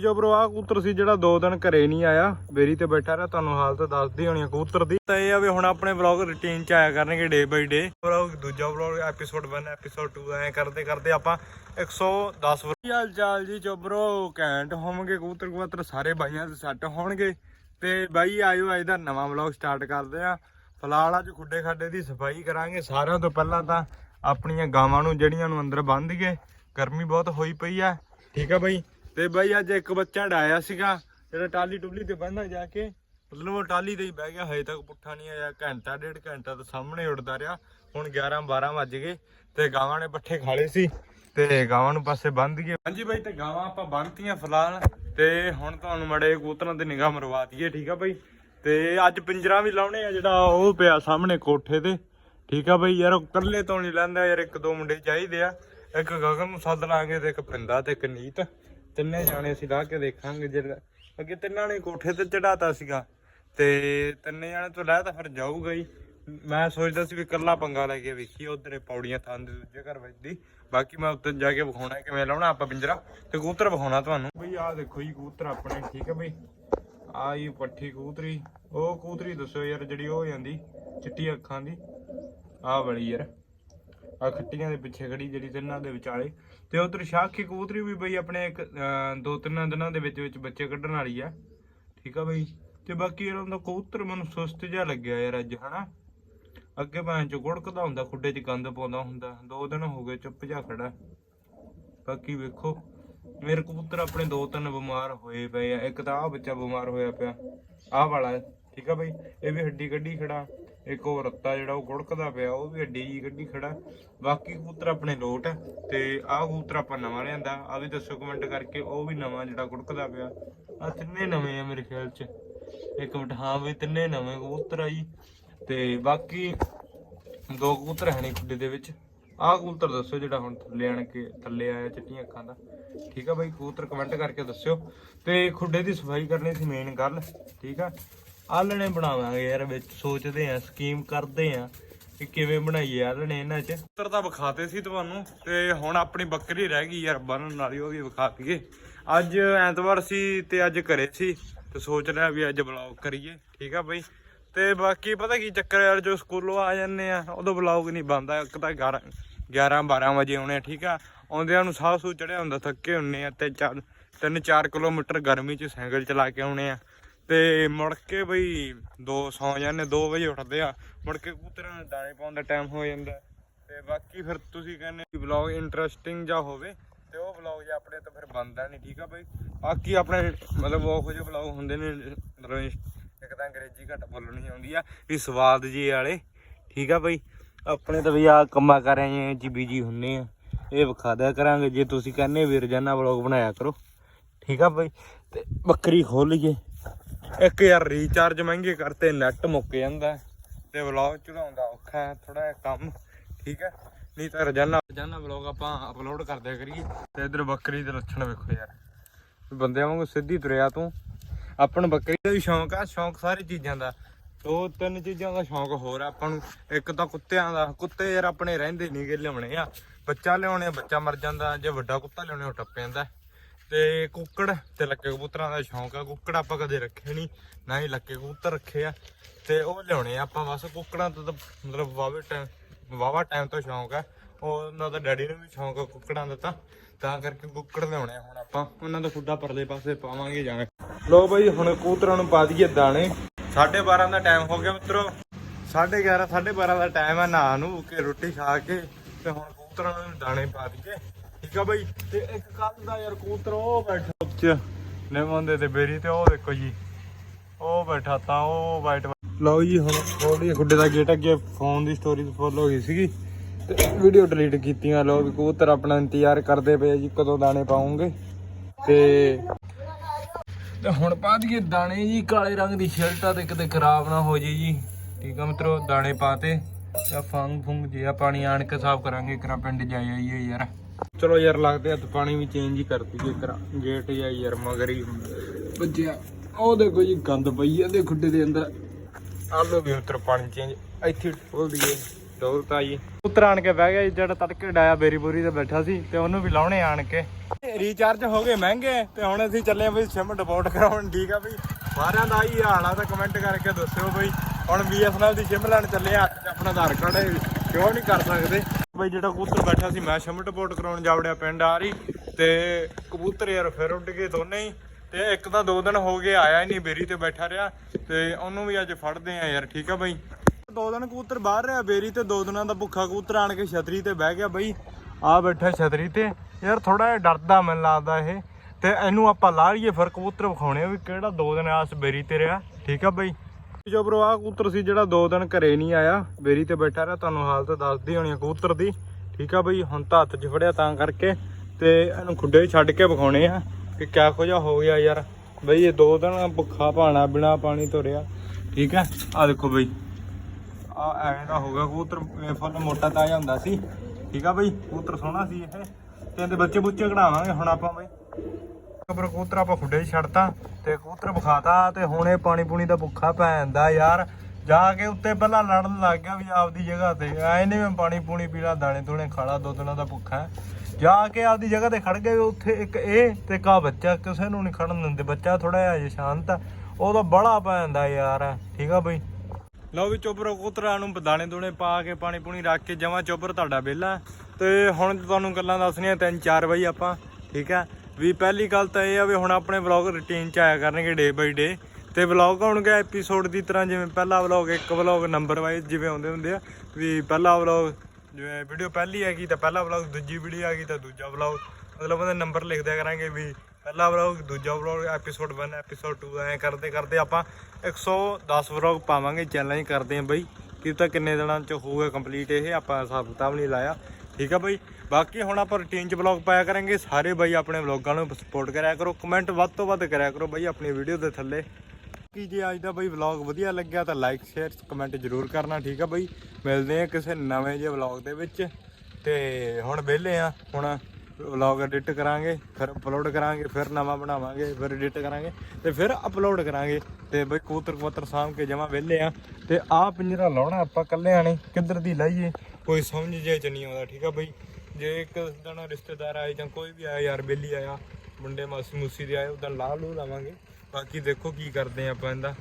ਜੋ ਬਰੋ ਆ ਕਬੂਤਰ ਸੀ ਜਿਹੜਾ ਦੋ ਦਿਨ ਘਰੇ ਨਹੀਂ ਆਇਆ ਬੇਰੀ ਤੇ ਬੈਠਾ ਰਿਹਾ, ਤੁਹਾਨੂੰ ਹਾਲਤ ਦੱਸਦੀ ਹੋਣੀ ਕਬੂਤਰ ਦੀ। ਤਾਂ ਇਹ ਆ ਵੀ ਹੁਣ ਆਪਣੇ ਵਲੌਗ ਰੁਟੀਨ ਚ ਆਇਆ ਕਰਨਗੇ ਡੇ ਬਾਈ ਡੇ ਵਲੌਗ ਦੂਜਾ ਵਲੌਗ ਐਪੀਸੋਡ 1 ਐਪੀਸੋਡ 2 ਐ ਕਰਦੇ ਕਰਦੇ ਆਪਾਂ 110 ਕੀ ਹਾਲ ਚਾਲ ਜੀ ਚੋਬਰੋ ਘੈਂਟ ਹੋਣਗੇ ਕਬੂਤਰ ਕਬੂਤਰ, ਸਾਰੇ ਬਾਈਆਂ ਦੇ ਸੈੱਟ ਹੋਣਗੇ। ਤੇ ਬਾਈ, ਆਇਓ, ਅੱਜ ਦਾ ਨਵਾਂ ਵਲੌਗ ਸਟਾਰਟ ਕਰਦੇ ਆ। ਫਿਲਹਾਲ ਅੱਜ ਖੁੱਡੇ ਖਾਡੇ ਦੀ ਸਫ਼ਾਈ ਕਰਾਂਗੇ। ਸਾਰਿਆਂ ਤੋਂ ਪਹਿਲਾਂ ਤਾਂ ਆਪਣੀਆਂ ਗਾਵਾਂ ਨੂੰ, ਜਿਹੜੀਆਂ ਨੂੰ ਅੰਦਰ ਬੰਨ ਦਈਏ। ਗਰਮੀ ਬਹੁਤ ਹੋਈ ਪਈ ਆ। ਠੀਕ ਆ ਬਾਈ? ਤੇ ਬਾਈ ਅੱਜ ਇੱਕ ਬੱਚਾ ਡਾਇਆ ਸੀਗਾ, ਜਿਹੜਾ ਟਾਲੀ ਟੁੱਲੀ ਤੇ ਬੰਨ੍ਹਦਾ ਜਾ ਕੇ, ਮਤਲਬ ਉਹ ਟਾਲੀ ਤੇ ਹੀ ਬਹਿ ਗਿਆ, ਹਜੇ ਤੱਕ ਪੁੱਠਾ ਨਹੀਂ ਆਇਆ, ਘੰਟਾ, ਡੇਢ ਘੰਟਾ ਤਾਂ ਸਾਹਮਣੇ ਉੱਡਦਾ ਰਿਹਾ। ਹੁਣ 11 12 ਵੱਜ ਗਏ ਤੇ ਗਾਵਾਂ ਨੇ ਪੱਠੇ ਖਾ ਖਾਲੇ ਸੀ ਤੇ ਗਾਵਾਂ ਨੂੰ ਪਾਸੇ ਬੰਦ ਗਏ ਹਾਂਜੀ ਬਾਈ, ਤੇ ਗਾਵਾਂ ਆਪਾਂ ਬੰਨਤੀਆਂ ਫਿਲਹਾਲ ਤੇ ਹੁਣ ਤੁਹਾਨੂੰ ਮੜੇ ਕਬੂਤਰਾਂ ਤੇ ਨਿਗਾਹ ਮਰਵਾ ਦਈਏ, ਠੀਕ ਆ ਬਾਈ? ਤੇ ਅੱਜ ਪਿੰਜਰਾ ਵੀ ਲਾਉਣੇ ਆ, ਜਿਹੜਾ ਉਹ ਪਿਆ ਸਾਹਮਣੇ ਕੋਠੇ ਤੇ। ਠੀਕ ਆ ਬਾਈ ਯਾਰ, ਉਹ ਇਕੱਲੇ ਤੋਂ ਨਹੀਂ ਲੈਂਦਾ ਯਾਰ, ਇੱਕ ਦੋ ਮੁੰਡੇ ਚਾਹੀਦੇ ਆ। ਇੱਕ ਗਗਨ ਨੂੰ ਸੱਦ ਲਾਂਗੇ ਤੇ ਇੱਕ ਪਿੰਦਾ ਤੇ ਇੱਕ ਨੀਤ। ਤਿੰਨੇ ਜਾਣੇ ਅਸੀਂ ਲਾ ਕੇ ਦੇਖਾਂਗੇ ਜਿਹੜਾ ਅੱਗੇ ਤਿੰਨਾਂ ਨੇ ਕੋਠੇ ਤੇ ਚੜਾਤਾ ਸੀਗਾ। ਤੇ ਤਿੰਨੇ ਜਾਣੇ ਤੋਂ ਲੈ ਤਾਂ ਫਿਰ ਜਾਊਗਾ ਹੀ। ਮੈਂ ਸੋਚਦਾ ਸੀ ਵੀ ਇਕੱਲਾ ਪੰਗਾ ਲੈ ਕੇ ਵੇਖੀ ਉਧਰੇ ਪੌੜੀਆਂ ਥਾਂ ਦੇ ਦੂਜੇ ਘਰ ਵੱਜਦੀ। ਬਾਕੀ ਮੈਂ ਉੱਤੇ ਜਾ ਕੇ ਵਿਖਾਉਣਾ ਕਿਵੇਂ ਲਾਉਣਾ ਆਪਾਂ ਪਿੰਜਰਾ। ਤੇ ਕਬੂਤਰ ਵਿਖਾਉਣਾ ਤੁਹਾਨੂੰ। ਬਈ ਆਹ ਦੇਖੋ ਜੀ ਕਬੂਤਰ ਆਪਣੇ, ਠੀਕ ਹੈ ਬਈ? ਆ ਪੱਠੀ ਕਬੂਤਰੀ। ਉਹ ਕਬੂਤਰੀ ਦੱਸੋ ਯਾਰ ਜਿਹੜੀ ਉਹ ਹੋ ਜਾਂਦੀ, ਚਿੱਟੀ ਅੱਖਾਂ ਦੀ। ਆਹ ਵਾਲੀ ਯਾਰ। ਆ ਖੱਟੀਆਂ ਦੇ ਪਿੱਛੇ ਖੜੀ ਜਿਹੜੀ ਤਿੰਨਾਂ ਦੇ ਵਿਚਾਲੇ। ਤੇ ਉਧਰ ਸ਼ਾਖੀ ਕਬੂਤਰੀ ਵੀ ਬਈ ਆਪਣੇ ਇੱਕ ਅਹ, ਦੋ ਤਿੰਨ ਦਿਨਾਂ ਦੇ ਵਿੱਚ ਵਿੱਚ ਬੱਚੇ ਕੱਢਣ ਵਾਲੀ ਆ। ਠੀਕ ਆ ਬਈ? ਤੇ ਬਾਕੀ ਇਹਨਾਂ ਦਾ ਕਬੂਤਰ ਮੈਨੂੰ ਸੁਸਤ ਜਿਹਾ ਲੱਗਿਆ ਯਾਰ ਅੱਜ ਹਨਾ? ਅੱਗੇ ਭਾਂ ਚ ਗੁੜਕਦਾ ਹੁੰਦਾ ਖੁੱਡੇ 'ਚ ਗੰਦ ਪਾਉਂਦਾ ਹੁੰਦਾ। ਦੋ ਦਿਨ ਹੋ ਗਏ ਚੁੱਪ ਜਾ ਖੜਾ। ਬਾਕੀ ਵੇਖੋ ਮੇਰੇ ਕਬੂਤਰ ਆਪਣੇ ਦੋ ਤਿੰਨ ਬਿਮਾਰ ਹੋਏ ਪਏ ਆ। ਇੱਕ ਤਾਂ ਆ ਬੱਚਾ ਬਿਮਾਰ ਹੋਇਆ ਪਿਆ ਆਹ ਵਾਲਾ ਠੀਕ ਆ ਬਈ? ਇਹ ਵੀ ਹੱਡੀ ਕੱਢੀ ਖੜਾ। ਇੱਕ ਉਹ ਰੱਤਾ ਜਿਹੜਾ ਉਹ ਗੁੜਕਦਾ ਪਿਆ, ਉਹ ਵੀ ਅੱਡੀ ਜੀ ਕੱਢੀ ਖੜਾ। ਬਾਕੀ ਕਬੂਤਰ ਆਪਣੇ ਲੋਟ ਤੇ ਆਹ ਕਬੂਤਰ ਆਪਾਂ ਨਵਾਂ ਲਿਆਂਦਾ। ਆ ਵੀ ਦੱਸੋ ਕਮੈਂਟ ਕਰਕੇ, ਉਹ ਵੀ ਨਵਾਂ ਜਿਹੜਾ ਗੁੜਕਦਾ ਪਿਆ। ਆ ਤਿੰਨੇ ਨਵੇਂ ਆ ਮੇਰੇ ਖਿਆਲ ਚ। ਇੱਕ ਮਿੰਟ, ਹਾਂ ਵੀ ਤਿੰਨੇ ਨਵੇਂ ਕਬੂਤਰ ਆ ਜੀ। ਤੇ ਬਾਕੀ ਦੋ ਕਬੂਤਰ ਹੈ ਨੇ ਖੁੱਡੇ ਦੇ ਵਿੱਚ। ਆਹ ਕਬੂਤਰ ਦੱਸੋ ਜਿਹੜਾ ਹੁਣ ਥੱਲੇ ਆਣ ਕੇ ਥੱਲੇ ਆਇਆ ਚਿੱਟੀਆਂ ਅੱਖਾਂ ਦਾ। ਠੀਕ ਆ ਬਾਈ, ਕਬੂਤਰ ਕਮੈਂਟ ਕਰਕੇ ਦੱਸਿਓ। ਤੇ ਖੁੱਡੇ ਦੀ ਸਫ਼ਾਈ ਕਰਨੀ ਸੀ ਮੇਨ ਗੱਲ। ਠੀਕ ਆ? ਆਲਣੇ ਬਣਾਵਾਂਗੇ ਯਾਰ ਵਿੱਚ ਸੋਚਦੇ ਆ ਸਕੀਮ ਕਰਦੇ ਆ ਕਿ ਕਿਵੇਂ ਬਣਾਈਏ ਆਲਣੇ ਇਹਨਾਂ 'ਚ। ਕਬੂਤਰ ਤਾਂ ਵਿਖਾਤੇ ਸੀ ਤੁਹਾਨੂੰ ਤੇ ਹੁਣ ਆਪਣੀ ਬੱਕਰੀ ਰਹਿ ਗਈ ਯਾਰ ਬੰਨਣ ਵਾਲੀ ਉਹ ਵੀ ਵਿਖਾ ਦਈਏ। ਅੱਜ ਐਤਵਾਰ ਸੀ ਤੇ ਅੱਜ ਘਰੇ ਸੀ ਤੇ ਸੋਚ ਰਿਹਾ ਵੀ ਅੱਜ ਬਲੌਗ ਕਰੀਏ ਠੀਕ ਆ ਬਈ? ਤੇ ਬਾਕੀ ਪਤਾ ਕੀ ਚੱਕਰ ਯਾਰ ਜੋ ਸਕੂਲੋਂ ਆ ਜਾਂਦੇ ਆ ਉਦੋਂ ਬਲੌਗ ਨਹੀਂ ਬੰਦਾ ਇੱਕ ਤਾਂ 11 11 12 ਵਜੇ ਆਉਣੇ ਆ, ਠੀਕ ਆ? ਆਉਂਦਿਆਂ ਨੂੰ ਸਾਹ ਸੂ ਚੜਿਆ ਹੁੰਦਾ ਥੱਕੇ ਹੁੰਨੇ ਆ ਤੇ ਚਾਰ ਤਿੰਨ 4 ਕਿਲੋਮੀਟਰ ਗਰਮੀ 'ਚ ਸਾਈਕਲ ਚਲਾ ਕੇ ਆਉਣੇ ਆ। ਤੇ ਮੁੜ ਕੇ ਬਈ ਦੋ ਸੌ ਜਾਂਦੇ 2 ਵਜੇ ਉੱਠਦੇ ਆ। ਮੁੜ ਕੇ ਕਬੂਤਰਾਂ ਨੂੰ ਦਾਣੇ ਪਾਉਣ ਦਾ ਟਾਈਮ ਹੋ ਜਾਂਦਾ। ਤੇ ਬਾਕੀ ਫਿਰ ਤੁਸੀਂ ਕਹਿੰਦੇ ਕਿ ਵਲੌਗ ਇੰਟਰਸਟਿੰਗ ਜਾਂ ਹੋਵੇ, ਤੇ ਉਹ ਵਲੌਗ ਜੇ ਆਪਣੇ ਤਾਂ ਫਿਰ ਬਣਦਾ ਨਹੀਂ ਠੀਕ ਆ ਬਈ? ਬਾਕੀ ਆਪਣੇ ਮਤਲਬ ਉਹ ਜਿਹੇ ਵਲੌਗ ਹੁੰਦੇ ਨੇ, ਮਤਲਬ ਇੱਕ ਤਾਂ ਅੰਗਰੇਜ਼ੀ ਘੱਟ ਬੋਲਣੀ ਆਉਂਦੀ ਆ, ਵੀ ਸਵਾਦ ਜੀ ਵਾਲੇ, ਠੀਕ ਆ ਬਈ? ਆਪਣੇ ਤਾਂ ਵੀ ਆ ਕੰਮਾਂ ਕਰ ਰਹੇ ਜੀ ਬੀਜੀ ਹੁੰਨੇ ਆ। ਇਹ ਵਿਖਾ ਦਿਆ ਕਰਾਂਗੇ, ਜੇ ਤੁਸੀਂ ਕਹਿੰਦੇ ਵੀ ਰੋਜ਼ਾਨਾ ਵਲੌਗ ਬਣਾਇਆ ਕਰੋ, ਠੀਕ ਆ ਬਈ? ਤੇ ਬੱਕਰੀ ਖੋਲ ਲਈਏ। ਇੱਕ ਯਾਰ ਰੀਚਾਰਜ ਮਹਿੰਗੇ ਕਰਤੇ ਨੈਟ ਮੁੱਕ ਜਾਂਦਾ ਤੇ ਵਲੌਗ ਚੜਾਉਂਦਾ ਔਖਾ ਹੈ ਥੋੜਾ ਜਿਹਾ ਕੰਮ, ਠੀਕ ਹੈ? ਨਹੀਂ ਤਾਂ ਰੋਜ਼ਾਨਾ ਰੋਜ਼ਾਨਾ ਵਲੌਗ ਆਪਾਂ ਅਪਲੋਡ ਕਰਦੇ ਕਰੀਏ। ਤੇ ਇਧਰ ਬੱਕਰੀ ਦੇ ਲੱਛਣ ਵੇਖੋ ਯਾਰ। ਬੰਦਿਆਂ ਵਾਂਗੂ ਸਿੱਧੀ ਤੁਰਿਆ ਤੂੰ। ਆਪਾਂ ਬੱਕਰੀ ਦਾ ਵੀ ਸ਼ੌਂਕ ਆ, ਸ਼ੌਂਕ ਸਾਰੀ ਚੀਜ਼ਾਂ ਦਾ। ਦੋ ਤਿੰਨ ਚੀਜ਼ਾਂ ਦਾ ਸ਼ੌਂਕ ਹੋਰ ਆ, ਆਪਾਂ ਨੂੰ ਇੱਕ ਤਾਂ ਕੁੱਤਿਆਂ ਦਾ। ਕੁੱਤੇ ਯਾਰ ਆਪਣੇ ਰਹਿੰਦੇ ਨਹੀਂ ਗੇ, ਲਿਆਉਣੇ ਆ। ਬੱਚਾ ਲਿਆਉਣੇ ਬੱਚਾ ਮਰ ਜਾਂਦਾ। ਜੇ ਵੱਡਾ ਕੁੱਤਾ ਲਿਆਉਣੇ ਉਹ ਟੱਪ ਜਾਂਦਾ। ਤੇ ਕੁੱਕੜ ਤੇ ਲੱਕੇ ਕਬੂਤਰਾਂ ਦਾ ਸ਼ੌਂਕ ਆ। ਕੁੱਕੜ ਆਪਾਂ ਕਦੇ ਰੱਖੇ ਨਹੀਂ ਨਾ ਹੀ ਲੱਕੇ ਕਬੂਤਰ ਰੱਖੇ ਆ। ਤੇ ਉਹ ਲਿਆਉਣੇ ਆ ਆਪਾਂ ਬਸ। ਕੁੱਕੜਾਂ ਤੋਂ ਤਾਂ ਮਤਲਬ ਵਾਵੇ ਟਾਈਮ ਵਾਵਾ ਟਾਈਮ ਤੋਂ ਸ਼ੌਂਕ ਆ। ਉਹਨਾਂ ਦਾ ਡੈਡੀ ਨੂੰ ਵੀ ਸ਼ੌਂਕ ਆ ਕੁੱਕੜਾਂ ਦਾ ਤਾਂ। ਤਾਂ ਕਰਕੇ ਕੁੱਕੜ ਲਿਆਉਣੇ ਆ ਹੁਣ ਆਪਾਂ। ਉਹਨਾਂ ਦਾ ਖੁੱਡਾ ਪਰਲੇ ਪਾਸੇ ਪਾਵਾਂਗੇ ਜਾਣਾ ਲੋ ਬਈ, ਹੁਣ ਕਬੂਤਰਾਂ ਨੂੰ ਪਾ ਦਈਏ ਦਾਣੇ। 12:30 ਦਾ ਟਾਈਮ ਹੋ ਗਿਆ ਮਿੱਤਰੋ। 11:30 12:30 ਦਾ ਟਾਈਮ ਆ। ਨਹਾ ਨੂੰ ਕਿ ਰੋਟੀ ਖਾ ਕੇ ਤੇ ਹੁਣ ਕਬੂਤਰਾਂ ਨੂੰ ਦਾਣੇ ਪਾ ਦਈਏ। ਠੀਕ ਆ ਬਈ, ਤੇ ਇੱਕ ਕੱਲ ਦਾ ਯਾਰ ਕਬੂਤਰ, ਉਹ ਬੈਠਾ ਉੱਚ ਨਿਮਨ ਦੇ ਤੇ ਬੇਰੀ ਤੇ, ਉਹ ਦੇਖੋ ਜੀ। ਉਹ ਬੈਠਾ ਤਾਂ, ਉਹ ਵਾਈਟ ਲਓ ਜੀ, ਹੁਣ ਥੋੜੀ ਖੁੱਡੇ ਦਾ ਗੇਟ ਅੱਗੇ। ਫੋਨ ਦੀ ਸਟੋਰੀ ਫੁੱਲ ਹੋ ਗਈ ਸੀਗੀ। ਤੇ ਵੀਡੀਓ ਡਿਲੀਟ ਕੀਤੀਆਂ, ਲਓ ਵੀ ਕਬੂਤਰ ਆਪਣਾ ਇੰਤਜ਼ਾਰ ਕਰਦੇ ਪਏ ਜੀ, ਕਦੋਂ ਦਾਣੇ ਪਾਉਂਗੇ। ਤੇ ਤੇ ਹੁਣ ਪਾ ਦਈਏ ਦਾਣੇ ਜੀ, ਕਾਲੇ ਰੰਗ ਦੀ ਸ਼ਰਟ ਆ, ਤੇ ਕਿਤੇ ਖਰਾਬ ਨਾ ਹੋ ਜੇ ਜੀ। ਠੀਕ ਆ ਮਿੱਤਰੋ, ਦਾਣੇ ਪਾਤੇ ਤੇ। ਫੰਗ ਫੁੰਗ ਜਿਆ ਪਾਣੀ ਆਣ ਕੇ ਸਾਫ਼ ਕਰਾਂਗੇ ਕਰਾ ਪਿੰਡ ਜਾਈ ਆਈਏ ਯਾਰ। ਚਲੋ ਯਾਰ ਲੱਗਦੇ ਹੱਥ ਪਾਣੀ ਵੀ ਚੇਂਜ ਹੀ ਕਰ ਦਈਏ ਕਰਾ। ਗੇਟ ਜਾਂ ਯਾਰ ਮਗਰ ਹੀ ਵੱਜਿਆ। ਉਹ ਦੇਖੋ ਜੀ ਗੰਦ ਪਈ ਇਹਦੇ ਖੁੱਡੇ ਦੇ ਅੰਦਰ। ਆ ਲੋ ਵੀ ਉਤਰ ਪਾਣੀ ਚੇਂਜ ਇੱਥੇ ਖੋਲ ਦਈਏ ਡੋਲਤਾ ਜੀ ਉਤਰ ਆਣ ਕੇ ਬਹਿ ਗਿਆ ਜੀ, ਜਿਹੜਾ ਤੜਕੇ ਡਾਇਆ ਬੇਰੀ ਬੋਰੀ ਤੇ ਬੈਠਾ ਸੀ ਤੇ ਉਹਨੂੰ ਵੀ ਲਾਉਣੇ ਆਣ ਕੇ। ਰੀਚਾਰਜ ਹੋ ਗਏ ਮਹਿੰਗੇ ਤੇ ਹੁਣ ਅਸੀਂ ਚੱਲੇ ਆ ਬਈ ਸਿਮ ਡਿਪੋਰਟ ਕਰਾਉਣ। ਠੀਕ ਆ ਬਈ। ਸਾਰਿਆਂ ਦਾ ਹੀ ਹਾਲ ਆ ਤਾਂ ਕਮੈਂਟ ਕਰਕੇ ਦੱਸਿਓ ਬਈ। ਹੁਣ BSNL ਦੀ ਸਿਮ ਲੈਣ ਚੱਲੇ ਆ ਆਪਣਾ ਆਧਾਰ ਕਾਰਡ ਕਿਉਂ ਨਹੀਂ ਕਰ ਸਕਦੇ? ਬਈ ਜਿਹੜਾ ਕਬੂਤਰ ਬੈਠਾ ਸੀ, ਮੈਂ ਸ਼ਮਟ ਡਿਪੋਰਟ ਕਰਾਉਣ ਜਾਵੜਿਆ ਪਿੰਡ ਆ ਰਹੀ ਤੇ ਕਬੂਤਰ ਯਾਰ ਫਿਰ ਉੱਡ ਗਏ ਦੋਨੇ ਹੀ ਤੇ ਇੱਕ ਤਾਂ ਦੋ ਦਿਨ ਹੋ ਗਏ ਆਇਆ ਹੀ ਨਹੀਂ, ਬੇਰੀ ਤੇ ਬੈਠਾ ਰਿਹਾ ਤੇ ਉਹਨੂੰ ਵੀ ਅੱਜ ਫੜਦੇ ਆ ਯਾਰ, ਠੀਕ ਆ ਬਈ? ਦੋ ਦਿਨ ਕਬੂਤਰ ਬਾਹਰ ਰਿਹਾ, ਬੇਰੀ ਤੇ ਦੋ ਦਿਨਾਂ ਦਾ ਭੁੱਖਾ ਕਬੂਤਰ ਆਣ ਕੇ ਛਤਰੀ ਤੇ ਬਹਿ ਗਿਆ ਬਈ, ਆ ਬੈਠਾ ਛਤਰੀ ਤੇ। ਯਾਰ ਥੋੜਾ ਜਿਹਾ ਡਰਦਾ ਮੈਨੂੰ ਲੱਗਦਾ ਇਹ ਤੇ ਇਹਨੂੰ ਆਪਾਂ ਲਾ ਲਈਏ, ਫਿਰ ਕਬੂਤਰ ਵਿਖਾਉਣੇ ਆ ਵੀ ਕਿਹੜਾ ਦੋ ਦਿਨ ਆਸ ਬੇਰੀ ਤੇ ਰਿਹਾ, ਠੀਕ ਆ ਬਈ? ਜੋ ਬਰੋ ਆ ਕਬੂਤਰ ਸੀ ਜਿਹੜਾ ਦੋ ਦਿਨ ਘਰੇ ਨਹੀਂ ਆਇਆ, ਬੇਰੀ ਤੇ ਬੈਠਾ ਰਿਹਾ, ਤੁਹਾਨੂੰ ਹਾਲਤ ਦੱਸਦੀ ਹੋਣੀ ਕਬੂਤਰ ਦੀ। ਠੀਕ ਆ ਬਈ, ਹੁਣ ਤਾਂ ਹੱਥ 'ਚ ਫੜਿਆ ਤਾਂ ਕਰਕੇ ਤੇ ਇਹਨੂੰ ਖੁੱਡੇ ਛੱਡ ਕੇ ਵਿਖਾਉਣੇ ਆ ਕਿ ਕਿਆ ਕੁਝ ਹੋ ਗਿਆ ਯਾਰ। ਬਈ, ਇਹ ਦੋ ਦਿਨ ਭੁੱਖਾ ਭਾਣਾ, ਬਿਨਾ ਪਾਣੀ ਤੋਂ ਰਿਹਾ ਠੀਕ ਆ? ਆ ਦੇਖੋ ਬਈ ਆ ਐਵੇਂ ਦਾ ਹੋ ਗਿਆ ਕਬੂਤਰ ਫੁੱਲ ਮੋਟਾ ਤਾਜ਼ਾ ਹੁੰਦਾ ਸੀ। ਠੀਕ ਆ ਬਈ, ਕਬੂਤਰ ਸੋਹਣਾ ਸੀ ਇਹ। ਤੇ ਇਹਦੇ ਬੱਚੇ ਬੁੱਚੇ ਕਢਾਵਾਂਗੇ ਹੁਣ ਆਪਾਂ ਬਈ। ਕਬਰ ਕਬੂਤਰ ਆਪਾਂ ਖੁੱਡੇ 'ਚ ਛੱਡਤਾ। ਤੇ ਕਬੂਤਰ ਵਿਖਾਤਾ ਤੇ ਹੁਣ ਇਹ ਪਾਣੀ ਪੂਣੀ ਦਾ ਭੁੱਖਾ ਪੈ ਯਾਰ। ਜਾ ਕੇ ਉੱਤੇ ਪਹਿਲਾਂ ਲੜਨ ਲੱਗ ਗਿਆ ਵੀ ਆਪਦੀ ਜਗ੍ਹਾ ਤੇ। ਐ ਨਹੀਂ ਮੈਂ ਪਾਣੀ ਪੂਣੀ ਪੀਲਾ ਦਾਣੇ ਦੂਣੇ ਖਾਲਾ ਦੋ ਦਿਨਾਂ ਦਾ ਭੁੱਖਾ ਜਾ ਕੇ ਆਪਦੀ ਜਗ੍ਹਾ ਤੇ ਖੜ ਗਏ ਉੱਥੇ ਇੱਕ ਇਹ ਤੇ ਕਾ ਬੱਚਾ, ਕਿਸੇ ਨੂੰ ਨਹੀਂ ਖੜਨ ਦਿੰਦੇ। ਬੱਚਾ ਥੋੜਾ ਜਿਹਾ ਅਜੇ ਸ਼ਾਂਤ ਆ। ਉਹਦਾ ਬੜਾ ਪੈ ਜਾਂਦਾ ਯਾਰ। ਠੀਕ ਆ ਬਈ? ਲਓ ਵੀ ਚੋਬਰ ਕਬੂਤਰਾਂ ਨੂੰ ਦਾਣੇ ਦੂਣੇ ਪਾ ਕੇ ਪਾਣੀ ਪੂਣੀ ਰੱਖ ਕੇ ਜਮਾ ਚੋਬਰ ਤੁਹਾਡਾ ਵਿਹਲਾ। ਤੇ ਹੁਣ ਤੁਹਾਨੂੰ ਗੱਲਾਂ ਦੱਸਣੀਆਂ ਤਿੰਨ ਚਾਰ ਬਈ ਆਪਾਂ। ਠੀਕ ਆ? ਵੀ ਪਹਿਲੀ ਗੱਲ ਤਾਂ ਇਹ ਆ ਵੀ ਹੁਣ ਆਪਣੇ ਵਲੌਗ ਰੁਟੀਨ ਚ ਆਇਆ ਕਰਨਗੇ ਡੇ ਬਾਈ ਡੇ ਤੇ ਵਲੌਗ ਆਉਣਗੇ ਐਪੀਸੋਡ ਦੀ ਤਰ੍ਹਾਂ ਜਿਵੇਂ ਪਹਿਲਾ ਵਲੌਗ ਇੱਕ ਵਲੌਗ ਨੰਬਰ ਵਾਈਜ਼ ਜਿਵੇਂ ਆਉਂਦੇ ਹੁੰਦੇ ਆ, ਵੀ ਪਹਿਲਾ ਵਲੌਗ ਜਿਵੇਂ ਵੀਡੀਓ ਪਹਿਲੀ ਹੈਗੀ ਤਾਂ ਪਹਿਲਾ ਵਲੌਗ ਦੂਜੀ ਵੀਡੀਓ ਹੈਗੀ ਤਾਂ ਦੂਜਾ ਵਲੌਗ ਮਤਲਬ ਉਹਦੇ ਨੰਬਰ ਲਿਖ ਦਿਆ ਕਰਾਂਗੇ ਵੀ ਪਹਿਲਾ ਵਲੌਗ ਦੂਜਾ ਵਲੌਗ ਐਪੀਸੋਡ 1 ਐਪੀਸੋਡ 2 ਐਂ ਕਰਦੇ ਕਰਦੇ ਆਪਾਂ 110 ਵਲੌਗ ਪਾਵਾਂਗੇ ਚੈਲੰਜ ਕਰਦੇ ਆਂ ਬਈ, ਕਿ ਤਾਂ ਕਿੰਨੇ ਦਿਨਾਂ ਚ ਹੋਊਗਾ ਕੰਪਲੀਟ ਇਹ, ਆਪਾਂ ਹਿਸਾਬ ਕਿਤਾਬ ਨਹੀਂ ਲਾਇਆ। ਠੀਕ ਆ ਬਈ? ਬਾਕੀ ਹੁਣ ਆਪਾਂ ਰੂਟੀਨ ਚ ਵਲੌਗ ਪਾਇਆ ਕਰਾਂਗੇ। ਸਾਰੇ ਬਾਈ ਆਪਣੇ ਵਲੌਗਾਂ ਨੂੰ ਸਪੋਰਟ ਕਰਿਆ ਕਰੋ। ਕਮੈਂਟ ਵੱਧ ਤੋਂ ਵੱਧ ਕਰਿਆ ਕਰੋ ਬਾਈ ਆਪਣੀ ਵੀਡੀਓ ਦੇ ਥੱਲੇ। ਕੀ ਜੇ ਅੱਜ ਦਾ ਬਈ ਵਲੌਗ ਵਧੀਆ ਲੱਗਿਆ ਤਾਂ ਲਾਈਕ ਸ਼ੇਅਰ ਕਮੈਂਟ ਜ਼ਰੂਰ ਕਰਨਾ, ਠੀਕ ਆ ਬਾਈ? ਮਿਲਦੇ ਆ ਕਿਸੇ ਨਵੇਂ ਜਿਹੇ ਵਲੌਗ ਦੇ ਵਿੱਚ। ਤੇ ਹੁਣ ਵਿਹਲੇ ਆ ਹੁਣ ਵਲੌਗ ਐਡਿਟ ਕਰਾਂਗੇ, ਫਿਰ ਅਪਲੋਡ ਕਰਾਂਗੇ, ਫਿਰ ਨਵਾਂ ਬਣਾਵਾਂਗੇ, ਫਿਰ ਐਡਿਟ ਕਰਾਂਗੇ ਤੇ ਫਿਰ ਅਪਲੋਡ ਕਰਾਂਗੇ। ਤੇ ਬਈ ਕੂਤਰ ਕਬੂਤਰ ਸਾਂਭ ਕੇ ਜਮਾ ਵਿਹਲੇ ਆ ਤੇ ਆਹ ਪਿੰਜਰਾ ਲਾਉਣਾ ਆਪਾਂ ਕੱਲਿਆਂ ਨੇ, ਕਿੱਧਰ ਦੀ ਲਾਈਏ? ਕੋਈ ਸਮਝ ਜੇ ਚ ਨਹੀਂ ਆਉਂਦਾ, ਠੀਕ ਆ ਬਈ? ਜੇ ਇੱਕ ਦਿਨ ਰਿਸ਼ਤੇਦਾਰ ਆਏ ਜਾਂ ਕੋਈ ਵੀ ਆਇਆ, ਯਾਰ ਬੇਲੀ ਆਇਆ, ਮੁੰਡੇ ਮਾਸੀ ਮੂਸੀ ਦੇ ਆਏ ਉਦੋਂ ਲਾਹ ਲੂ ਲਾਵਾਂਗੇ। ਬਾਕੀ ਦੇਖੋ ਕੀ ਕਰਦੇ ਆ ਆਪਾਂ ਇਹਦਾ।